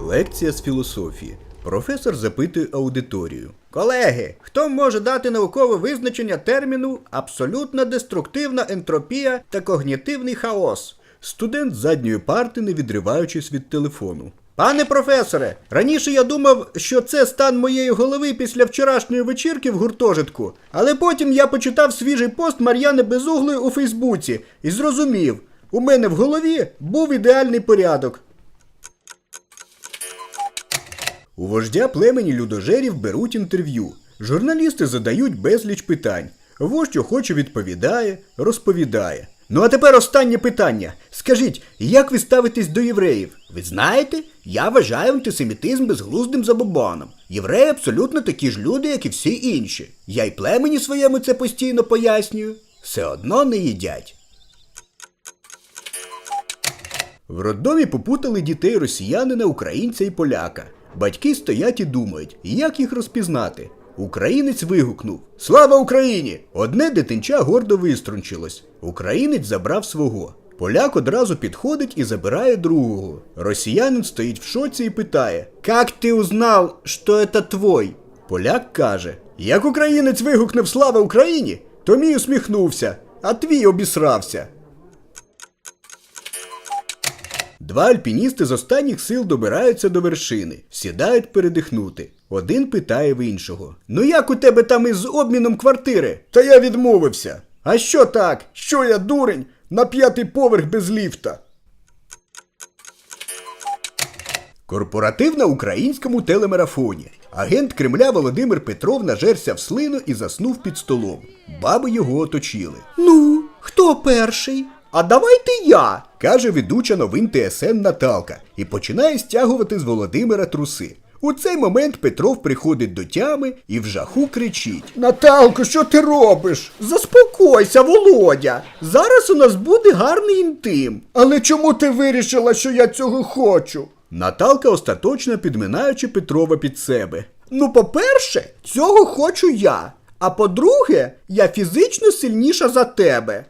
Лекція з філософії. Професор запитує аудиторію. Колеги, хто може дати наукове визначення терміну абсолютно деструктивна ентропія та когнітивний хаос? Студент задньої парти, не відриваючись від телефону. Пане професоре, раніше я думав, що це стан моєї голови після вчорашньої вечірки в гуртожитку, але потім я почитав свіжий пост Мар'яни Безуглої у Фейсбуці і зрозумів, у мене в голові був ідеальний порядок. У вождя племені людожерів беруть інтерв'ю. Журналісти задають безліч питань. Вождь охоче відповідає, розповідає. Ну а тепер останнє питання. Скажіть, як ви ставитесь до євреїв? Ви знаєте, я вважаю антисемітизм безглуздим забобоном. Євреї абсолютно такі ж люди, як і всі інші. Я й племені своєму це постійно пояснюю. Все одно не їдять. В роддомі попутали дітей росіянина, українця і поляка. Батьки стоять і думають, як їх розпізнати. Українець вигукнув Слава Україні! Одне дитинча гордо виструнчилось. Українець забрав свого. Поляк одразу підходить і забирає другого. Росіянин стоїть в шоці і питає: Как ти узнав, що це твой? Поляк каже: Як українець вигукнув Слава Україні, то мій усміхнувся, а твій обісрався. Два альпіністи з останніх сил добираються до вершини, сідають передихнути. Один питає в іншого: Ну як у тебе там із обміном квартири? Та я відмовився. А що так? Що я дурень? На п'ятий поверх без ліфта. Корпоратив на українському телемарафоні. Агент Кремля Володимир Петров нажерся в слину і заснув під столом. Баби його оточили. Ну, хто перший? А давайте я, каже ведуча новин ТСН Наталка і починає стягувати з Володимира труси. У цей момент Петров приходить до тями і в жаху кричить: Наталко, що ти робиш? Заспокойся, Володя. Зараз у нас буде гарний інтим. Але чому ти вирішила, що я цього хочу? Наталка остаточно підминаючи Петрова під себе. Ну, по-перше, цього хочу я. А по-друге, я фізично сильніша за тебе.